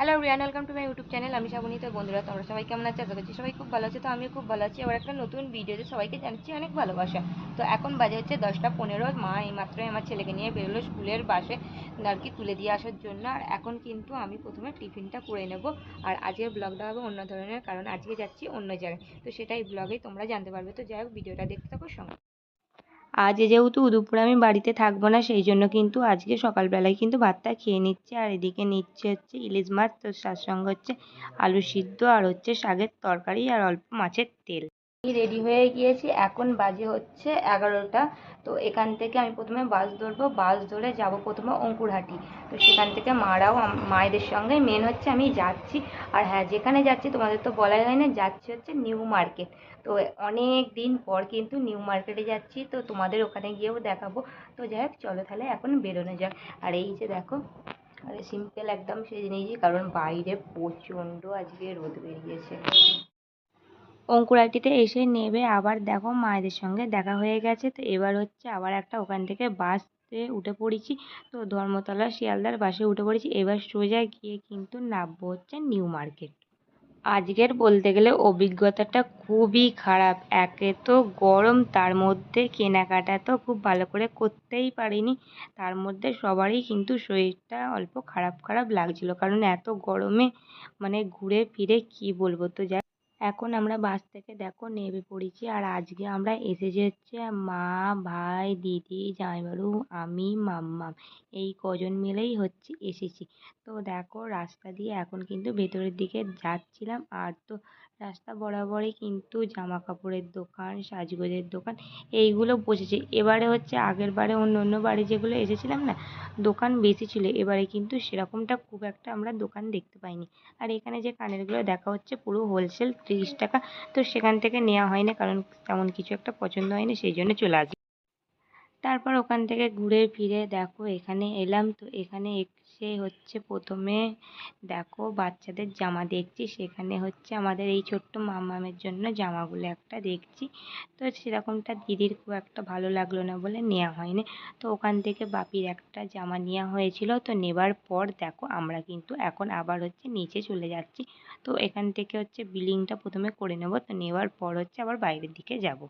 Hello Riyan welcome to my YouTube channel আমি শ্রাবণী তো বন্ধুরা, তোমরা সবাই কেমন আছো? আশা করছি সবাই খুব ভালো আছে। তো আমিও খুব ভালো আছি। আবার একটা নতুন ভিডিওতে সবাইকে জানাচ্ছি অনেক ভালোবাসা। তো এখন বাজে হচ্ছে দশটা পনেরো। মা এইমাত্রই আমার ছেলেকে নিয়ে বেরোলো স্কুলের বাসে আর কি তুলে দিয়ে আসার জন্য। আর এখন কিন্তু আমি প্রথমে টিফিনটা করে নেব। আর আজকের ব্লগটা হবে অন্য ধরনের, কারণ আজকে যাচ্ছি অন্য জায়গায়। তো সেটাই ব্লগে তোমরা জানতে পারবে। তো যাই হোক, ভিডিওটা দেখতে থাকো, সঙ্গে আজ যেহেতু দুপুরে আমি বাড়িতে থাকব না, সেই জন্য কিন্তু আজকে সকালবেলায় কিন্তু ভাতটা খেয়ে নিচ্ছে। আর এদিকে নিচ্ছে হচ্ছে ইলিশ মাছ, তো তার সঙ্গে হচ্ছে আলু সিদ্ধ আর হচ্ছে শাকের তরকারি আর অল্প মাছের তেল। রেডি হয়ে গিয়েছি। এখন বাজে হচ্ছে এগারোটা। তো এখান থেকে আমি প্রথমে বাস ধরবো। বাস ধরে যাব প্রথমে অঙ্কুরহাটি। তো সেখান থেকে মারাও মায়েদের সঙ্গে। মেন হচ্ছে আমি যাচ্ছি। আর হ্যাঁ যেখানে যাচ্ছি তোমাদের তো বলাই হয় না যাচ্ছি হচ্ছে নিউ মার্কেট। তো অনেক দিন পর কিন্তু নিউ মার্কেটে যাচ্ছি। তো তোমাদের ওখানে গিয়েও দেখাবো। তো যাই হোক, চলো তাহলে এখন বেরোনো যাক। আর এই যে দেখো, আরে সিম্পল একদম সেজে নিয়েছি কারণ বাইরে প্রচণ্ড আজকে রোদ বেরিয়েছে। অঙ্কুরাটিতে এসে নেবে। আবার দেখো, মায়েদের সঙ্গে দেখা হয়ে গেছে। তো এবার হচ্ছে আবার একটা ওখান থেকে বাসে উঠে পড়েছি। তো ধর্মতলা শিয়ালদার বাসে উঠে পড়েছি। এবার সোজা গিয়ে কিন্তু নামবো হচ্ছে নিউ মার্কেট। আজকের বলতে গেলে অভিজ্ঞতাটা খুবই খারাপ। একে তো গরম, তার মধ্যে কেনাকাটা তো খুব ভালো করে করতেই পারিনি। তার মধ্যে সবারই কিন্তু শরীরটা অল্প খারাপ খারাপ লাগছিল। কারণ এত গরমে মানে ঘুরে ফিরে কি বলব? তো যাই এখন আমরা বাস থেকে দেখো নেমে পড়েছি। আর আজকে আমরা এসেছি হচ্ছে মা, ভাই, দিদি, জামাইবাবু, আমি, মাম্মা এই কজন মিলেই হচ্ছে এসেছি। তো দেখো রাস্তা দিয়ে এখন কিন্তু ভেতরের দিকে যাচ্ছিলাম। আর তো রাস্তা বরাবরই কিন্তু জামা কাপড়ের দোকান, সাজগোজের দোকান, এইগুলো বসেছে। এবারে হচ্ছে আগের বারে অন্য অন্য বারে যেগুলো এসেছিলাম না, দোকান বেশি ছিল। এবারে কিন্তু সেরকমটা খুব একটা আমরা দোকান দেখতে পাইনি। আর এখানে যে কানেরগুলো দেখা হচ্ছে পুরো হোলসেল তিরিশ টাকা, তো সেখান থেকে নেওয়া হয়নি কারণ তেমন কিছু একটা পছন্দ হয়নি, সেই জন্য চলে আসি তারপর ওখান থেকে ঘুরে ফিরে দেখো এখানে এলাম, তো এখানে এসে হচ্ছে প্রথমে দেখো বাচ্চাদের জামা দেখছি, সেখানে হচ্ছে আমাদের এই ছোট্ট মামামের জন্য জামাগুলো একটা দেখছি। তো সেরকমটা দিদির খুব একটা ভালো লাগল না বলে নেওয়া হয়নি। তো ওখান থেকে বাপির একটা জামা নেওয়া হয়েছিল, তো নেবার পর দেখো আমরা কিন্তু এখন আবার হচ্ছে নিচে চলে যাচ্ছি। তো এখান থেকে হচ্ছে বিলিংটা প্রথমে করে নেব, তো নেওয়ার পর হচ্ছে আবার বাইরের দিকে যাব।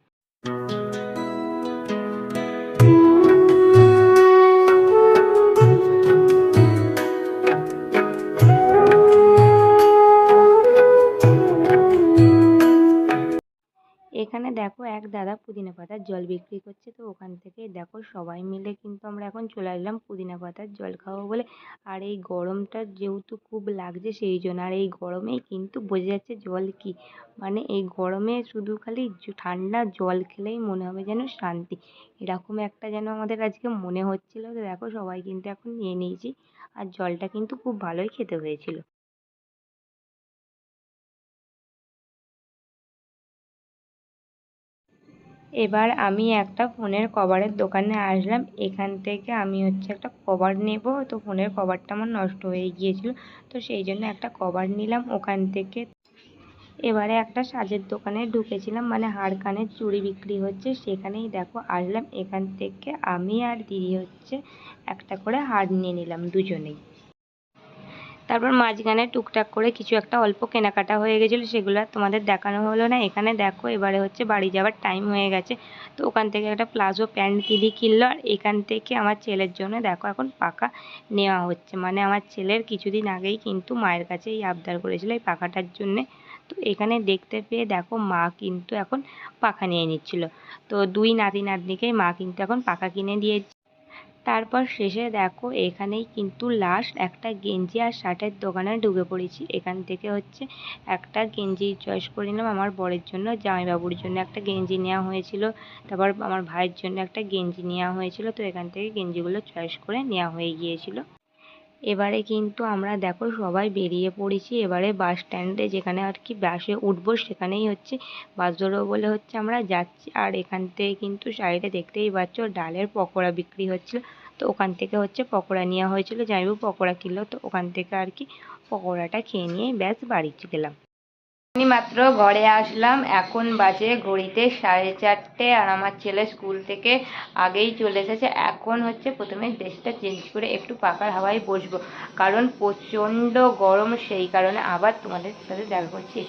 দেখো এক দাদা পুদিনা পাতার জল বিক্রি করছে, তো ওখান থেকে দেখো সবাই মিলে কিন্তু আমরা এখন চলে আসলাম পুদিনা পাতার জল খাব বলে। আর এই গরমটা যেহেতু খুব লাগছে সেই জন্য, আর এই গরমেই কিন্তু বোঝা যাচ্ছে জল কি। মানে এই গরমে শুধু খালি ঠান্ডা জল খেলেই মনে হবে যেন শান্তি। এরকম একটা যেন আমাদের আজকে মনে হচ্ছিল, তো দেখো সবাই কিন্তু এখন নিয়ে নিয়েছি। আর জলটা কিন্তু খুব ভালোই খেতে হয়েছিল। এবার আমি একটা ফোনের কভারের দোকানে আসলাম। এখান থেকে আমি হচ্ছে একটা কভার নেব। তো ফোনের কভারটা আমার নষ্ট হয়ে গিয়েছিল। তো সেই জন্য একটা কভার নিলাম ওখান থেকে। এবারে একটা সাজের দোকানে ঢুকেছিলাম। মানে হার কানের চুড়ি বিক্রি হচ্ছে। সেখানেই দেখো আসলাম। এখান থেকে আমি আর দিদি হচ্ছে একটা করে হার নিয়ে নিলাম দুজনেই। তারপর মাঝখানে টুকটাক করে কিছু একটা অল্প কেনাকাটা হয়ে গেছিল, সেগুলো আর তোমাদের দেখানো হলো না। এখানে দেখো, এবারে হচ্ছে বাড়ি যাওয়ার টাইম হয়ে গেছে। তো ওখান থেকে একটা প্লাজো প্যান্ট দিদি কিনলো আর এখান থেকে আমার ছেলের জন্য দেখো এখন পাখা নেওয়া হচ্ছে। মানে আমার ছেলের কিছুদিন আগেই কিন্তু মায়ের কাছে এই আবদার করেছিল এই পাখাটার জন্যে। তো এখানে দেখতে পেয়ে দেখো, মা কিন্তু এখন পাখা নিয়ে নিচ্ছিল। তো দুই নাতি নাতনিকেই মা কিন্তু এখন পাখা কিনে দিয়ে তারপর শেষে দেখো, এখানেই কিন্তু লাস্ট একটা গেঞ্জি আর শার্টের দোকানে ঢুকে পড়েছি। এখান থেকে হচ্ছে একটা গেঞ্জি চয়েস করে নিলাম আমার বরের জন্য, জামাইবাবুর জন্য একটা গেঞ্জি নেওয়া হয়েছিল। তারপর আমার ভাইয়ের জন্য একটা গেঞ্জি নেওয়া হয়েছিল, তো এখান থেকে গেঞ্জিগুলো চয়েস করে নেওয়া হয়ে গিয়েছিল। এবারে কিন্তু আমরা দেখো সবাই বেরিয়ে পড়েছি। এবারে বাস স্ট্যান্ডে যেখানে আর কি বাসে উঠবো সেখানেই হচ্ছে বাস ধরবো বলে হচ্ছে আমরা যাচ্ছি। আর এখান থেকে কিন্তু সাইডে দেখতেই পাচ্ছ ডালের পকোড়া বিক্রি হচ্ছিল। তো ওখান থেকে হচ্ছে পকোড়া নেওয়া হয়েছিল। জামাইবাবু পকোড়া কিনলো। তো ওখান থেকে আর কি পকোড়াটা খেয়ে নিয়ে ব্যাস বাড়ি গেলাম মাত্র ঘরে আসলাম। এখন বাজে ঘড়িতে সাড়ে চারটে আর আমার ছেলে স্কুল থেকে আগেই চলে এসেছে। এখন হচ্ছে প্রথমে ড্রেসটা চেঞ্জ করে একটু পাকার হাওয়ায় বসবো। কারণ প্রচণ্ড গরম, সেই কারণে আবার তোমাদের সাথে দেখা করছি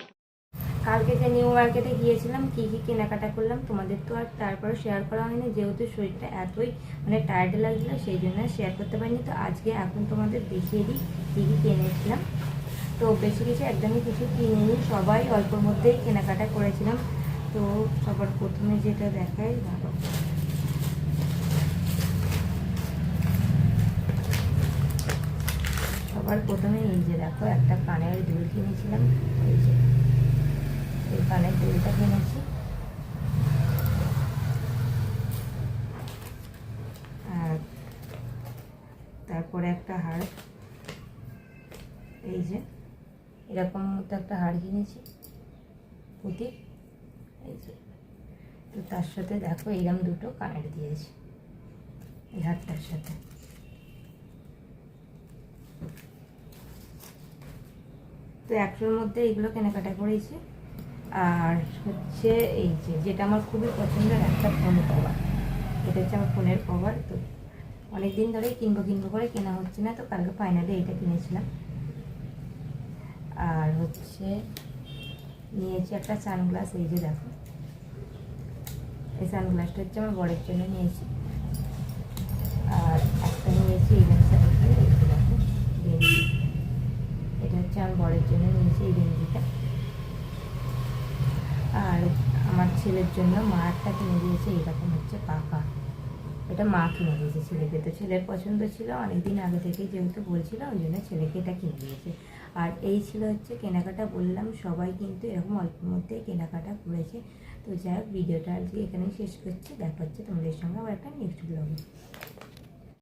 কালকে যে নিউ মার্কেটে গিয়েছিলাম, কী কী কেনাকাটা করলাম তোমাদের তো আর তারপরে শেয়ার করা হয়নি। যেহেতু শরীরটা এতই মানে টায়ার্ড লাগছিল, সেই জন্য শেয়ার করতে পারিনি। তো আজকে এখন তোমাদের দেখিয়ে দিই কী কী কিনেছিলাম। তো বেশি কিছু একদমই কিছু কিনিনি। সবাই অল্পর মধ্যেই কেনাকাটা করেছিলাম। তো সবার প্রথমে যেটা দেখায় ভালো। সবার প্রথমে এই যে দেখো, একটা কানের দুল কিনেছিলাম। এই যে, এই কানের দুলটা কিনেছি। আর তারপরে একটা হার। এই যে। এরকম মতো একটা হার কিনেছি পুঁতি এই যে। তো তার সাথে দেখো এইরকম দুটো কানের দিয়েছি, এই হারটার সাথে। তো একশোর মধ্যে এইগুলো কেনাকাটা করেছি। আর হচ্ছে এই যে, যেটা আমার খুবই পছন্দের একটা ফোন কভার। এটা হচ্ছে আমার ফোনের কভার। তো অনেক দিন ধরেই কিনবো কিনবো করে কেনা হচ্ছে না, তো কালকে ফাইনালি এইটা কিনেছিলাম। হচ্ছে, নিয়েছি একটা সানগ্লাস এই যে দেখো। এই সানগ্লাসটা হচ্ছে আমার বরের জন্য নিয়েছি। আর একটা নিয়েছি এই সাইডে গেঞ্জি। এটা হচ্ছে আমার বরের জন্য নিয়েছি এই গেঞ্জিটা। আর আমার ছেলের জন্য মা একটা কিনে দিয়েছে এরকম হচ্ছে পাকা। এটা মা কিনে দিয়েছে, ছেলেকে তো ছেলের পছন্দ ছিল, অনেকদিন আগে থেকেই যেহেতু বলছিল, ওই জন্য ছেলেকে এটা কিনে দিয়েছে। আর এই ছিল হচ্ছে কেনাকাটা, বললাম সবাই কিন্তু এরকম অল্পের মধ্যে কেনাকাটা করেছে। তো যাই হোক, ভিডিওটা আজকে এখানেই শেষ করছি। দেখা হচ্ছে তোমাদের সঙ্গে আবার একটা নেক্সট ব্লগে